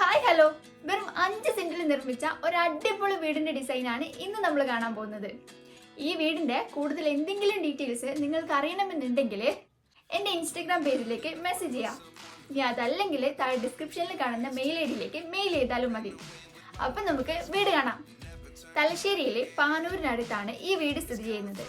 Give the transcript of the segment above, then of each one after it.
Hi hello വെറും അഞ്ച് സെന്റിൽ നിർമ്മിച്ച ഒരു അടിപൊളി വീടിന്റെ ഡിസൈനാണ് ഇന്ന് നമ്മൾ കാണാൻ പോകുന്നത്. ഈ വീടിന്റെ കൂടുതൽ എന്തെങ്കിലും ഡീറ്റെയിൽസ് നിങ്ങൾക്ക് അറിയണമെന്നുണ്ടെങ്കിൽ എന്റെ ഇൻസ്റ്റഗ്രാം പേജിലേക്ക് മെസ്സേജ് ചെയ്യാം. ഇനി അതല്ലെങ്കിൽ താഴെ ഡിസ്ക്രിപ്ഷനിൽ കാണുന്ന മെയിൽ ഐ ഡിയിലേക്ക് മെയിൽ ചെയ്താലും മതി. അപ്പം നമുക്ക് വീട് കാണാം. തലശ്ശേരിയിലെ പാനൂരിനടുത്താണ് ഈ വീട് സ്ഥിതി ചെയ്യുന്നത്.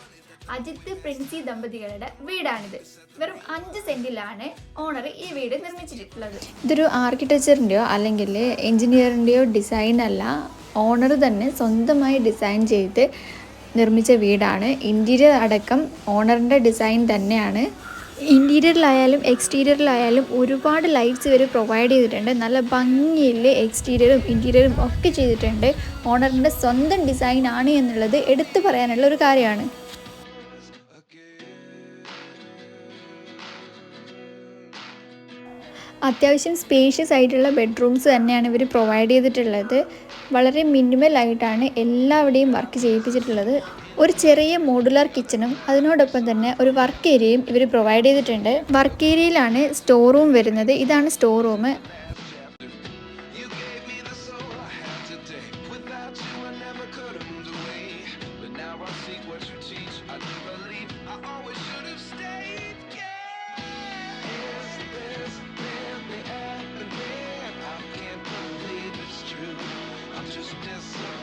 അജിത്ത് പ്രിൻസി ദമ്പതികളുടെ വീടാണിത്. വെറും അഞ്ച് സെന്റിലാണ് ഓണർ ഈ വീട് നിർമ്മിച്ചിട്ടുള്ളത്. ഇതൊരു ആർക്കിടെക്ചറിന്റെയോ അല്ലെങ്കിൽ എഞ്ചിനീയറിന്റെയോ ഡിസൈൻ അല്ല. ഓണർ തന്നെ സ്വന്തമായി ഡിസൈൻ ചെയ്ത് നിർമ്മിച്ച വീടാണ്. ഇന്റീരിയർ അടക്കം ഓണറിന്റെ ഡിസൈൻ തന്നെയാണ്. ഇന്റീരിയറിലായാലും എക്സ്റ്റീരിയറിലായാലും ഒരുപാട് ലൈറ്റ്സ് ഇവർ പ്രൊവൈഡ് ചെയ്തിട്ടുണ്ട്. നല്ല ഭംഗിയിൽ എക്സ്റ്റീരിയറും ഇന്റീരിയറും ഒക്കെ ചെയ്തിട്ടുണ്ട്. ഓണറിന്റെ സ്വന്തം ഡിസൈൻ ആണ് എന്നുള്ളത് എടുത്തു പറയാനുള്ള ഒരു കാര്യമാണ്. അത്യാവശ്യം സ്പേഷ്യസ് ആയിട്ടുള്ള ബെഡ്റൂംസ് തന്നെയാണ് ഇവർ പ്രൊവൈഡ് ചെയ്തിട്ടുള്ളത്. വളരെ മിനിമൽ ആയിട്ടാണ് എല്ലാവിടെയും വർക്ക് ചെയ്യിപ്പിച്ചിട്ടുള്ളത്. ഒരു ചെറിയ മോഡുലാർ കിച്ചണും അതിനോടൊപ്പം തന്നെ ഒരു വർക്ക് ഏരിയയും ഇവർ പ്രൊവൈഡ് ചെയ്തിട്ടുണ്ട്. വർക്ക് ഏരിയയിലാണ് സ്റ്റോർ റൂം വരുന്നത്. ഇതാണ് store room could have myself.